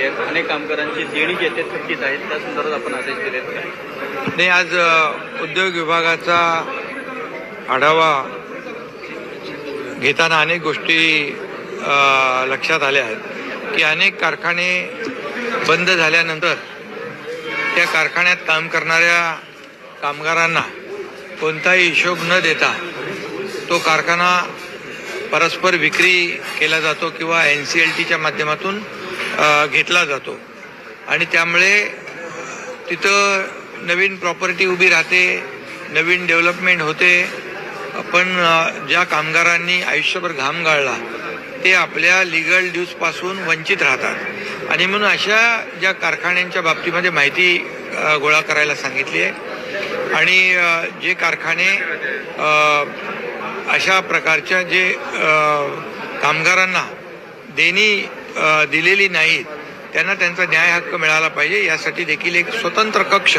झालेली आहेत. अनेक कामगारांची देणी जी आहे ते थकीत आहेत. त्या संदर्भात आपण आदेश दिले आहेत नाही आज उद्योग विभागाचा आढावा घेताना अनेक गोष्टी लक्षात आल्या आहेत की अनेक कारखाने बंद झाल्यानंतर त्या कारखान्यात काम करणाऱ्या कामगारांना कोणताही हिशोब न देता तो कारखाना परस्पर विक्री केला जातो किंवा एन सी एल टीच्या माध्यमातून घेतला जातो. आणि त्यामुळे तिथं नवीन प्रॉपर्टी उभी राहते नवीन डेव्हलपमेंट होते. पण ज्या कामगारांनी आयुष्यभर घाम गाळला ते आपल्या लिगल ड्यूजपासून वंचित राहतात. आणि म्हणून अशा ज्या कारखान्यांच्या बाबतीमध्ये माहिती गोळा करायला सांगितली आहे. आणि जे कारखाने अशा प्रकारच्या जे कामगारांना देणी दिलेली नाहीत त्यांना त्यांचा न्याय हक्क मिळाला पाहिजे यासाठी देखील एक स्वतंत्र कक्ष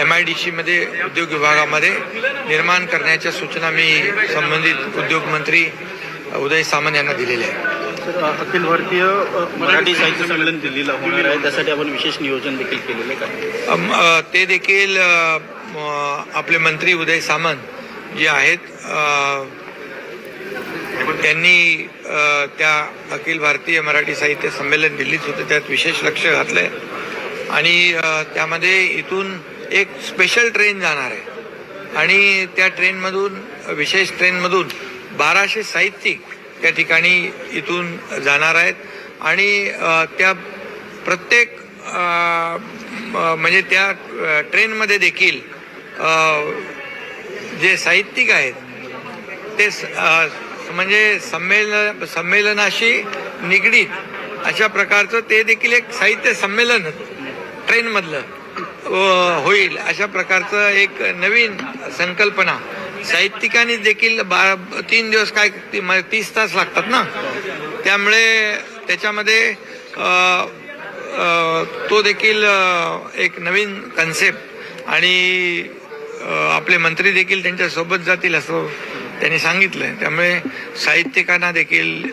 एम आय डी मध्ये उद्योग विभागामध्ये निर्माण करण्याच्या सूचना मी संबंधित उद्योग मंत्री उदय सामंत यांना दिलेल्या आहेत. अखिल भारतीय मराठी साहित्य संमेलन दिल्लीला होणार आहे. त्यासाठी आपण विशेष नियोजन देखील केलेलं आहे ते देखील आपले मंत्री उदय सामंत जे आहेत त्यांनी त्या अखिल भारतीय मराठी साहित्य संमेलन दिल्लीत होते त्यात विशेष लक्ष घातलंय. आणि त्यामध्ये इथून एक स्पेशल ट्रेन जाणार आहे. आणि त्या ट्रेनमधून विशेष ट्रेनमधून बाराशे साहित्यिक त्या ठिकाणी इथून जाणार आहेत. आणि त्या प्रत्येक म्हणजे त्या ट्रेनमध्ये देखील जे साहित्यिक आहेत ते स- म्हणजे संमेलन संमेलनाशी निगडीत अशा प्रकारचं ते देखील एक साहित्य संमेलन ट्रेनमधलं होईल अशा प्रकारचं एक नवीन संकल्पना. साहित्यिकांनी देखील बा तीन दिवस काय ती- म- तीस तास लागतात ना? त्यामुळे त्याच्यामध्ये तो देखील एक नवीन कन्सेप्ट आणि आपले मंत्री देखील त्यांच्यासोबत जातील असं त्यांनी सांगितलंय. त्यामुळे साहित्यिकांना देखील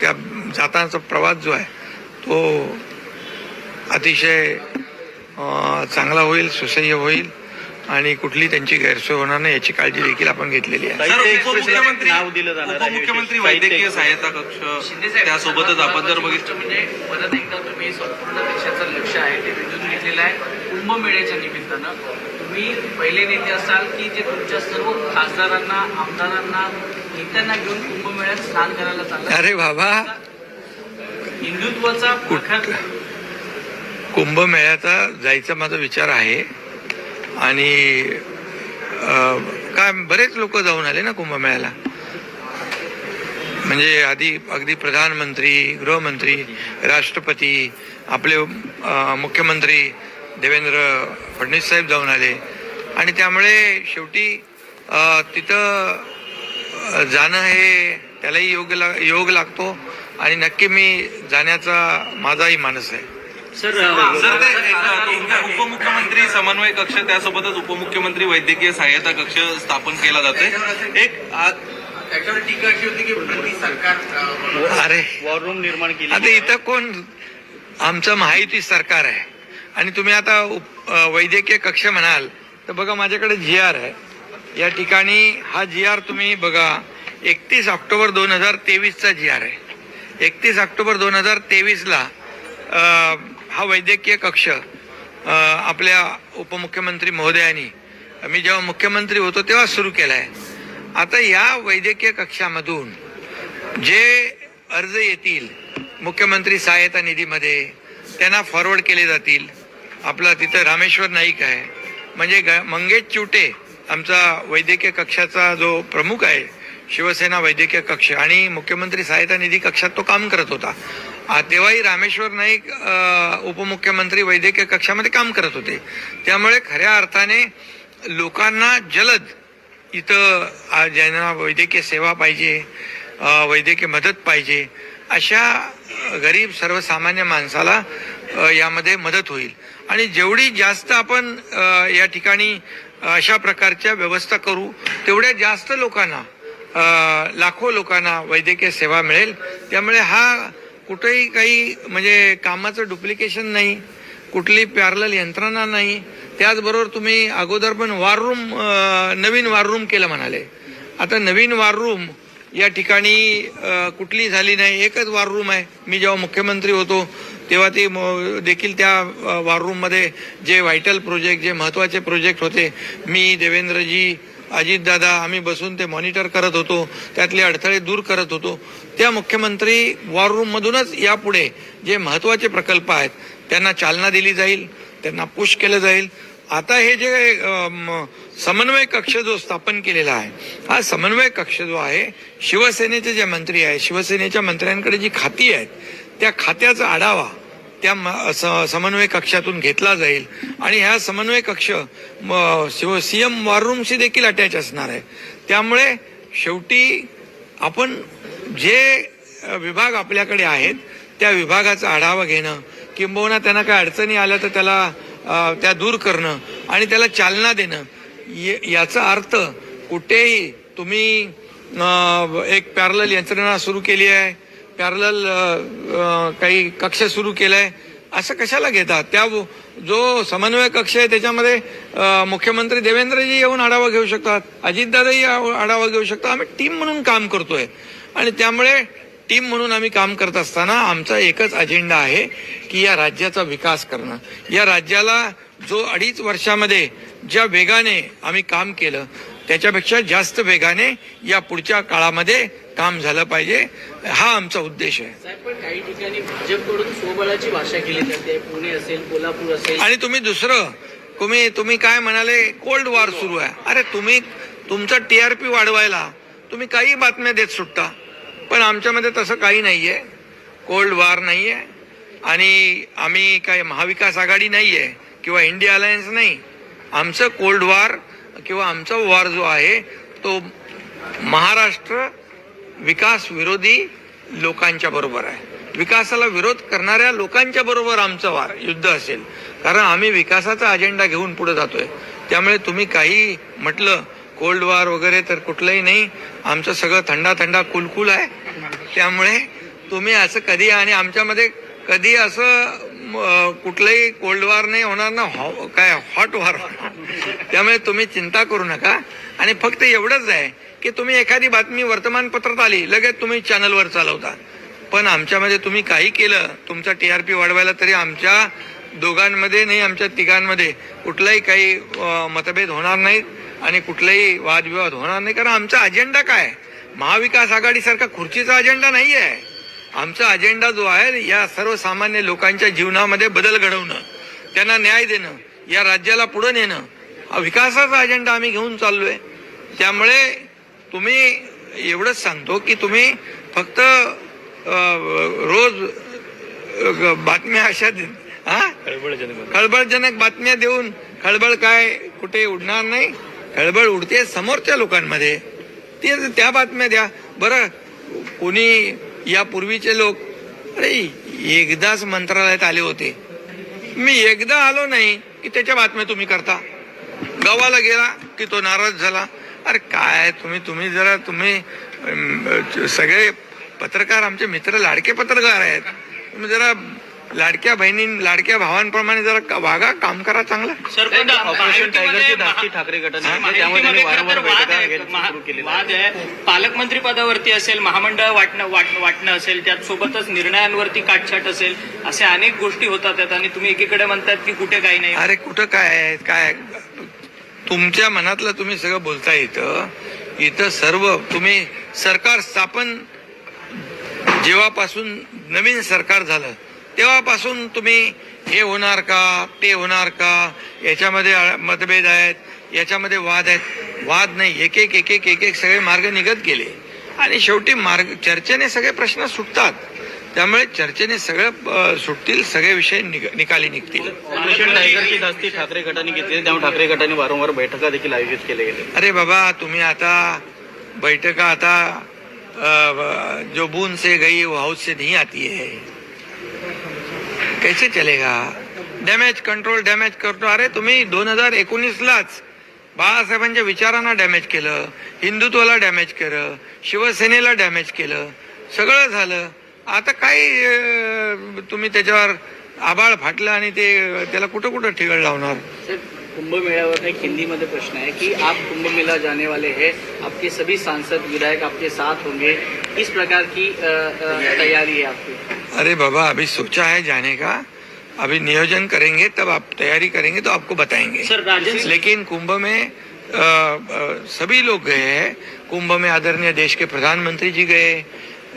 त्या जातानाचा प्रवास जो आहे तो अतिशय चांगला होईल सुसह्य होईल आणि कुठली त्यांची गैरसोय होणार नाही याची काळजी देखील आपण घेतलेली आहे. उपमुख्यमंत्री आहे वैद्यकीय. सहायता कक्ष त्यासोबतच आपण जर बघितलं म्हणजे परत एकदा तुम्ही संपूर्ण देशाचं लक्ष आहे ते वेधून घेतलेलं आहे. कुंभमेळ्याच्या निमित्तानं. तुम्ही पहिले नेते असाल की जे तुमच्या सर्व खासदारांना आमदारांना नेत्यांना घेऊन कुंभमेळ्यात स्नान करायला चाललं? अरे बाबा. हिंदुत्वाचा प्रखर कुंभमेळ्याचा जायचा माझा विचार आहे. आणि काय बरेच लोक जाऊन आले ना कुंभमेळ्याला. म्हणजे आधी अगदी प्रधानमंत्री गृहमंत्री राष्ट्रपती आपले मुख्यमंत्री देवेंद्र फडणवीस साहेब जाऊन आले. आणि त्यामुळे शेवटी तिथं जाणं हे त्यालाही योग ला योग लागतो. आणि नक्की मी जाण्याचा माझाही मानस आहे. सर उपमुख्यमंत्री समन्वय कक्ष त्यासोबतच उपमुख्यमंत्री वैद्यकीय सहायता कक्ष स्थापन केला जातोय. एक आ- त्याच्यावर टीका अशी होती की प्रति सरकार अरे वॉर रूम निर्माण केली. आता इथं कोण आमचं महायुती सरकार आहे. आणि तुम्ही आता उप- वैद्यकीय कक्ष म्हणाल तर बघा माझ्याकडे जी आर आहे. या ठिकाणी हा जी आर तुम्ही बघा एकतीस ऑक्टोबर दोन हजार तेवीसचा जी आर आहे. एकतीस ऑक्टोबर दोन हजार तेवीसला हा वैद्यकीय कक्ष आपल्या उपमुख्यमंत्री महोदयांनी मी जेव्हा मुख्यमंत्री होतो तेव्हा सुरू केला आहे आता या वैद्यकीय कक्षामधून जे अर्ज येतील मुख्यमंत्री सहायता निधीमध्ये त्यांना फॉरवर्ड केले जातील. आपला तिथं रामेश्वर नाईक आहे. म्हणजे ग- मंगेश चिवटे आमचा वैद्यकीय कक्षाचा जो प्रमुख आहे शिवसेना वैद्यकीय कक्ष आणि मुख्यमंत्री सहायता निधी कक्षात तो काम करत होता. तेव्हाही रामेश्वर नाईक उपमुख्यमंत्री वैद्यकीय कक्षामध्ये काम करत होते. त्यामुळे खऱ्या अर्थाने लोकांना जलद इथं ज्यांना वैद्यकीय सेवा पाहिजे वैद्यकीय मदत पाहिजे अशा गरीब सर्वसामान्य माणसाला यामध्ये मदत होईल. आणि जेवढी जास्त आपण या ठिकाणी अशा प्रकारच्या व्यवस्था करू तेवढ्या जास्त लोकांना लाखो लोकांना वैद्यकीय सेवा मिळेल. त्यामुळे हा कुठेही काही म्हणजे कामाचं डुप्लिकेशन नाही कुठली पॅरल यंत्रणा नाही. त्याचबरोबर तुम्ही अगोदर पण वार रूम नवीन वार रूम केलं म्हणाले. आता नवीन वार रूम या ठिकाणी कुठली झाली नाही. एकच वॉररूम आहे. मी जेव्हा मुख्यमंत्री होतो तेव्हा ते म- देखील त्या वॉररूममध्ये जे व्हायटल प्रोजेक्ट जे महत्त्वाचे प्रोजेक्ट होते मी देवेंद्रजी अजितदादा आम्ही बसून ते मॉनिटर करत होतो. त्यातले अडथळे दूर करत होतो. त्या मुख्यमंत्री वॉर रूममधूनच यापुढे जे महत्त्वाचे प्रकल्प आहेत त्यांना चालना दिली जाईल त्यांना पुश केलं जाईल. आता हे जे समन्वय कक्ष जो स्थापन केलेला आहे हा समन्वय कक्ष जो आहे शिवसेनेचे जे मंत्री आहेत शिवसेनेच्या मंत्र्यांकडे जी खाती आहेत त्या खात्याचा आढावा त्या म- समन्वय कक्षातून घेतला जाईल. आणि ह्या समन्वय कक्ष म- शिव सीएम वॉर रूमशी देखील अटॅच असणार आहे. त्यामुळे शेवटी आपण जे विभाग आपल्याकडे आहेत त्या विभागाचा आढावा घेणं किंबहुना त्यांना काय अडचणी आल्या तर त्याला त्या दूर करणं आणि त्याला चालना देणं. ये- याचा अर्थ कुठेही तुम्ही एक पॅरल यंत्रणा सुरू केली आहे पॅरल काही कक्ष सुरू केलाय असं कशाला घेतात? त्या जो समन्वय कक्ष आहे त्याच्यामध्ये मुख्यमंत्री देवेंद्रजी येऊन आढावा घेऊ शकतात अजितदादाही आढावा घेऊ शकतात. आम्ही टीम म्हणून काम करतोय. आणि त्यामुळे टीम म्हणून आम्ही काम करत असताना आमचा एकच अजेंडा आहे की या राज्याचा विकास करणं. या राज्याला जो अडीच वर्षामध्ये ज्या वेगाने आम्ही काम केलं त्याच्यापेक्षा जास्त वेगाने या पुढच्या काळामध्ये काम झालं पाहिजे हा आमचा उद्देश आहे. साहेब पण काही ठिकाणी भाजपकडून स्वबळाची भाषा केली जाते. पुणे असेल कोल्हापूर असेल. आणि तुम्ही दुसरं तुम्ही तुम्ही काय म्हणाले कोल्ड वॉर सुरू आहे. अरे तुम्ही तुमचा टीआरपी वाढवायला तुम्ही काही बातम्या देत सुटता. पण आमच्यामध्ये तसं काही नाही आहे कोल्ड वॉर आहे आणि आम्ही काय महाविकास आघाडी नाही आहे किंवा इंडिया अलायन्स नाही. आमचं कोल्ड वॉर किंवा आमचा वॉर जो आहे तो महाराष्ट्र विकास विरोधी लोकांच्या बरोबर आहे. विकासाला विरोध करणाऱ्या लोकांच्या बरोबर आमचं वार युद्ध असेल. कारण आम्ही विकासाचा अजेंडा घेऊन पुढे जातोय. त्यामुळे तुम्ही काही म्हटलं कोल्ड वॉर वगैरे तर कुठलंही नाही. आमचं सगळं थंडा थंडा कुलकुल आहे. त्यामुळे तुम्ही असं कधी आणि आमच्यामध्ये कधी असं कुठलंही कोल्ड वॉर नाही होणार ना. हॉ- काय हॉट वॉर त्यामुळे तुम्ही चिंता करू नका. आणि फक्त एवढंच आहे की तुम्ही एखादी बातमी वर्तमानपत्रात आली लगेच तुम्ही चॅनलवर चालवता. पण आमच्यामध्ये तुम्ही काही केलं तुमचा टी आर पी वाढवायला तरी आमच्या दोघांमध्ये नाही आमच्या तिघांमध्ये कुठलाही काही मतभेद होणार नाहीत. आणि कुठलाही वादविवाद होणार नाही. कारण आमचा अजेंडा काय? आहे? महाविकास आघाडीसारखा खुर्चीचा अजेंडा नाही आहे आमचा अजेंडा जो आहे या सर्वसामान्य लोकांच्या जीवनामध्ये बदल घडवणं त्यांना न्याय देणं या राज्याला पुढे नेणं हा विकासाचा अजेंडा आम्ही घेऊन चाललोय. त्यामुळे तुम्ही एवढंच सांगतो की तुम्ही फक्त रोज बातम्या अशा दे- हा? खळबळजनक बातम्या देऊन खळबळ काय कुठे उडणार नाही. खळबळ उडते समोरच्या लोकांमध्ये. ते त्या बातम्या द्या. बरं कोणी यापूर्वीचे लोक अरे एकदाच मंत्रालयात आले होते. मी एकदा आलो नाही की त्याच्या बातम्या तुम्ही करता. गावाला गेला की तो नाराज झाला. अरे काय तुम्ही तुम्ही जरा तुम्ही सगळे पत्रकार आमचे मित्र लाडके पत्रकार आहेत. तुम्ही जरा लाडक्या बहिणी लाडक्या भावांप्रमाणे जरा का- वागा काम करा चांगलं. सर पण ऑपरेशन टायगरची ठाकरे गटाने घेतली, त्यामुळे त्यांनी वारंवार बैठका. वाद आहे. पालकमंत्री पदावरती असेल महामंडळ वाटणं वाट- वाटणं असेल त्यात सोबतच निर्णयांवरती काटछाट असेल अशा अनेक गोष्टी होतात आणि तुम्ही एकीकडे म्हणतात की कुठे काही नाही. अरे कुठं काय आहे? काय? तुमच्या मनातलं तुम्ही सगळं बोलता इथं. इथं सर्व तुम्ही सरकार स्थापन जेव्हापासून नवीन सरकार झालं तेव्हापासून तुम्ही हे होणार का ते होणार का? याच्यामध्ये मतभेद आहेत याच्यामध्ये वाद आहेत. वाद नाही एक एक एक एक एक एक सगळे मार्ग निघत गेले. आणि शेवटी मार्ग चर्चेने सगळे प्रश्न सुटतात. त्यामुळे चर्चेने सगळं सुटतील सगळे विषय निकाली निघतील. ऑपरेशन टायगरची धास्ती ठाकरे गटाने घेतली त्यामुळे ठाकरे गटाने वारंवार बैठका देखील आयोजित केल्या गेल्या अरे बाबा तुम्ही आता बैठका आता जो बूंद से गई वो हाउस से नहीं आती है. कैसे चलेगा? डॅमेज कंट्रोल डॅमेज करतो. अरे तुम्ही दोन हजार एकोणीसलाच बाळासाहेबांच्या विचारांना डॅमेज केलं हिंदुत्वाला डॅमेज केलं शिवसेनेला डॅमेज केलं सगळं झालं. आता काय तुम्ही त्याच्यावर आबाळ फाटलं आणि ते त्याला कुठं कुठं ठिगळ लावणार? कुंभमेळ्यावर एक हिंदीमध्ये प्रश्न आहे की आप कुंभ मेला जाने वाले हैं आपके सभी सांसद विधायक आपके साथ होंगे. किस प्रकार की अ, तैयारी है आपकी? अरे बाबा अभी सोचा है जाने का। अभी नियोजन करेंगे तब आप तैयारी करेंगे तो आपको बताएँगे। सर लेकिन कुंभ में अ, अ, सभी लोग गए हैं। कुंभ में आदरणीय देश के प्रधानमंत्री जी गए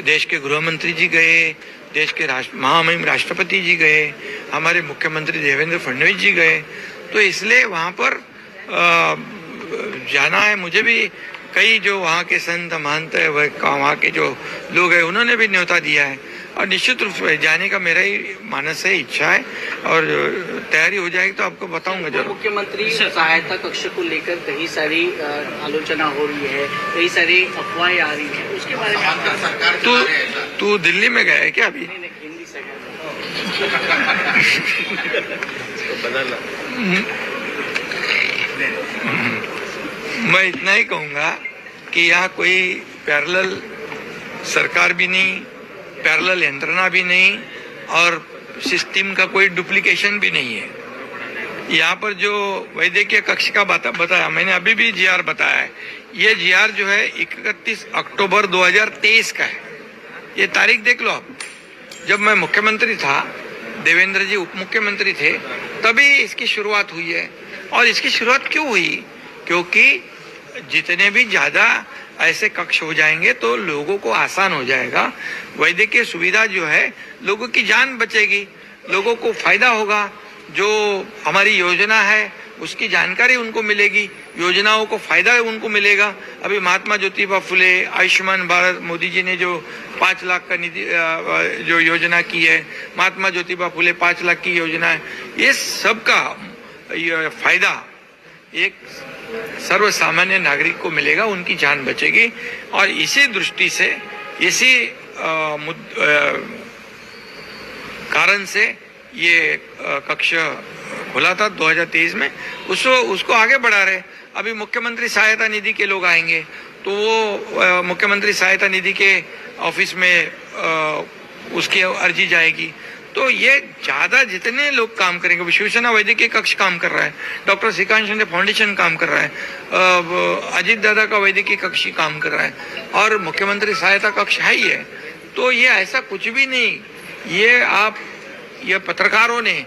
देश के गृह मंत्री जी गए देश के राष्ट्र महामहिम राष्ट्रपति जी गए हमारे मुख्यमंत्री देवेंद्र फडणवीस जी गए। तो इसलिए वहाँ पर अ, जाना है मुझे भी। कई जो वहाँ के संत महंत है वह वहाँ के जो लोग हैं उन्होंने भी न्योता दिया है। और निश्चित रूप से जाने का मेरा ही मानस है इच्छा है और तैयारी हो जाएगी तो आपको बताऊँगा ज़रूर। मुख्यमंत्री सहायता कक्ष को लेकर कई सारी आलोचना हो रही है कई सारी अफवाहें आ रही है उसके बारे में आपका तू तू दिल्ली में गया है क्या अभी? नहीं, नहीं, हिंदी से मैं इतना ही कहूँगा कि यहाँ कोई पैरेलल सरकार भी नहीं पैरेलल यंत्रणा भी नहीं और सिस्टम का कोई डुप्लीकेशन भी नहीं है। यहाँ पर जो वैद्यकीय कक्ष का बता, बताया मैंने अभी भी जीआर बताया है। ये जीआर जो है इकतीस अक्टूबर 2023 का है। ये तारीख देख लो आप। जब मैं मुख्यमंत्री था देवेंद्र जी उप मुख्यमंत्री थे तभी इसकी शुरुआत हुई है। और इसकी शुरुआत क्यों हुई? क्योंकि जितने भी ज़्यादा ऐसे कक्ष हो जाएँगे तो लोगों को आसान हो जाएगा। वैद्यकीय सुविधा जो है, लोगों की जान बचेगी। लोगों को फ़ायदा होगा। जो हमारी योजना है, उसकी जानकारी उनको मिलेगी। योजनाओं को फ़ायदा उनको मिलेगा। अभी महात्मा ज्योतिबा फुले, आयुष्मान भारत, मोदी जी ने जो पाँच लाख का निधि जो योजना की है, महात्मा ज्योतिबा फुले पाँच लाख की योजना है, ये सबका फ़ायदा एक सर्व सामान्य नागरिक को मिलेगा उनकी जान बचेगी। और इसी दृष्टि से इसी कारण से ये कक्ष खुला था 2023 में। उसको उसको आगे बढ़ा रहे। अभी मुख्यमंत्री सहायता निधि के लोग आएँगे। तो वो मुख्यमंत्री सहायता निधि के ऑफ़िस में अ, उसकी अर्जी जाएगी। तो ये ज़्यादा जितने लोग काम करेंगे शिवसेना वैद्यकीय कक्ष काम कर रहा है, डॉक्टर श्रीकांत शिंदे फाउंडेशन काम कर रहा है अजीत दादा का वैद्यकीय कक्ष ही काम कर रहा है, और मुख्यमंत्री सहायता कक्ष है ही है। तो ये ऐसा कुछ भी नहीं, ये आप, ये पत्रकारों ने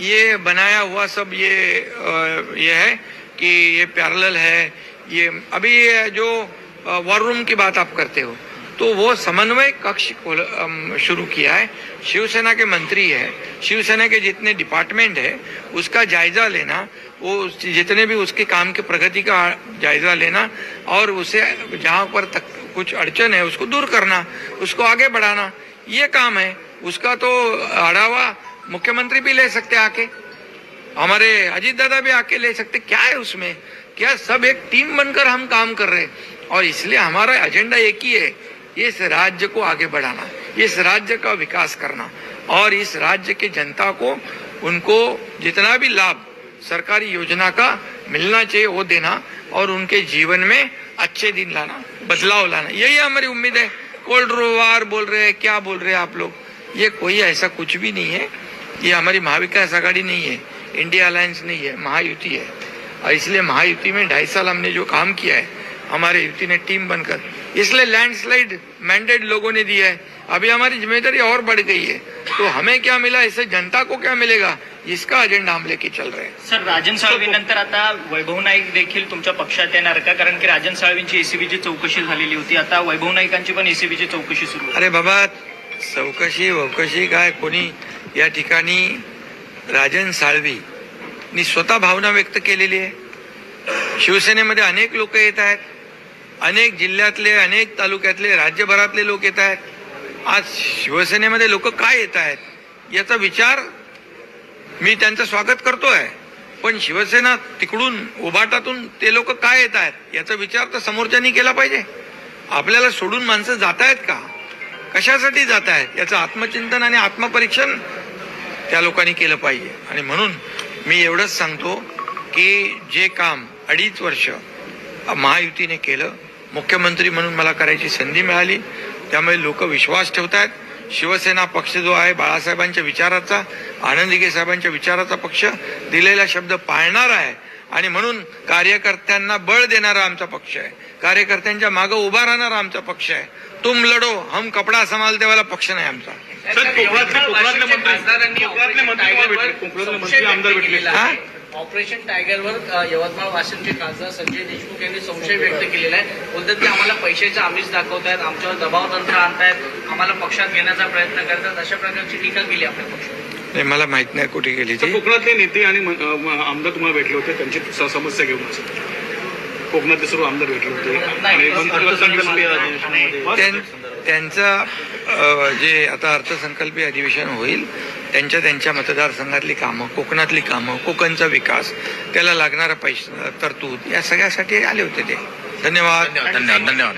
ये बनाया हुआ सब ये ये है कि ये पैरेलल है, ये, अभी ये जो वॉर रूम की बात आप करते हो तो वो समन्वय कक्ष शुरू किया है। शिवसेना के मंत्री है। शिवसेना के जितने डिपार्टमेंट है, उसका जायजा लेना, वो जितने भी उसके काम की प्रगति का जायजा लेना और उसे जहाँ पर तक कुछ अड़चन है, उसको दूर करना, उसको आगे बढ़ाना, ये काम है। उसका तो अड़ावा मुख्यमंत्री भी ले सकते आके। हमारे अजीत दादा भी आके ले सकते क्या है उसमें? क्या सब एक टीम बनकर हम काम कर रहे हैं? और इसलिए हमारा एजेंडा एक ही है। इस राज्य को आगे बढ़ाना, इस राज्य का विकास करना और इस राज्य के जनता को उनको जितना भी लाभ सरकारी योजना का मिलना चाहिए वो देना और उनके जीवन में अच्छे दिन लाना, बदलाव लाना। यही हमारी उम्मीद है। कोल्ड वार बोल रहे हैं, क्या बोल रहे हैं आप लोग? ये कोई ऐसा कुछ भी नहीं है। ये हमारी महाविकास आघाड़ी नहीं है, इंडिया अलायंस नहीं है, महायुति है। और इसलिए महायुति में ढाई साल हमने जो काम किया है, हमारे युति ने टीम बनकर इसलिए लैंडस्लाइड मैंडेट लोगों ने दिया है। अभी हमारी जिम्मेदारी और बढ़ गई है। तो हमें क्या मिला? इससे जनता को क्या मिलेगा? इसका एजेंडा हम लेके चल रहे हैं। सर राजन साळवीनंतर आता वैभव नाईक देखील तुमच्या पक्षात येणार का? कारण की राजन साळवींची एसीबीची चौकशी झालेली होती. आता वैभव नाईकांची पण एसीबीची चौकशी सुरू. अरे बाबा चौकशी वौकशी काय? कोणी या ठिकाणी राजन साळवी नी स्वतः भावना व्यक्त केलेली आहे. शिवसेनेमध्ये अनेक लोक येत आहेत. अनेक जिल्ह्यातले अनेक तालुक्यातले राज्यभरातले लोक येत आहेत. आज शिवसेनेमध्ये लोक काय येत आहेत याचा विचार मी त्यांचं स्वागत करतो आहे पण शिवसेना तिकडून उभाटातून ते लोक काय येत आहेत याचा विचार तर समोरच्यांनी केला पाहिजे. आपल्याला सोडून माणसं जात आहेत का? कशासाठी जात आहेत? याचं आत्मचिंतन आणि आत्मपरीक्षण त्या लोकांनी केलं पाहिजे. आणि म्हणून मी एवढंच सांगतो की जे काम अडीच वर्ष महायुतीने केलं मुख्यमंत्री म्हणून मला करायची संधी मिळाली. त्यामुळे लोक विश्वास ठेवत आहेत शिवसेना पक्ष जो आहे बाळासाहेबांच्या विचाराचा आनंदीगे साहेबांच्या विचाराचा पक्ष दिलेला शब्द पाळणार आहे. आणि म्हणून कार्यकर्त्यांना बळ देणारा आमचा पक्ष आहे. कार्यकर्त्यांच्या मागे उभा राहणारा आमचा पक्ष आहे. तुम लढो हम कपडा संभालते वाला पक्ष नाही आमचा. सर, कोकणातले- मंत्री- कोकणातले आमदार भेटले. ऑपरेशन टायगरवर यवतमाळ वाशिमचे खासदार संजय देशमुख यांनी संशय व्यक्त केलेला आहे. बोलतात की आम्हाला पैशाचे आमिष दाखवतायत आमच्यावर दबाव तंत्र आणतायत आम्हाला पक्षात घेण्याचा प्रयत्न करतात अशा प्रकारची टीका केली आपल्या पक्षाने. नाही मला माहीत नाही कुठे गेली तर ती कोकणातले नेते आणि आमदार तुम्हाला भेटले होते त्यांची समस्या घेऊन कोकणातले सर्व आमदार भेटले होते. त्यांचा त्यांचं जे आता अर्थसंकल्पीय अधिवेशन होईल त्यांच्या त्यांच्या मतदारसंघातली कामं कोकणातली कामं कोकणचा विकास त्याला लागणारा पैसा तरतूद या सगळ्यासाठी आले होते ते. धन्यवाद धन्यवाद धन्यवाद.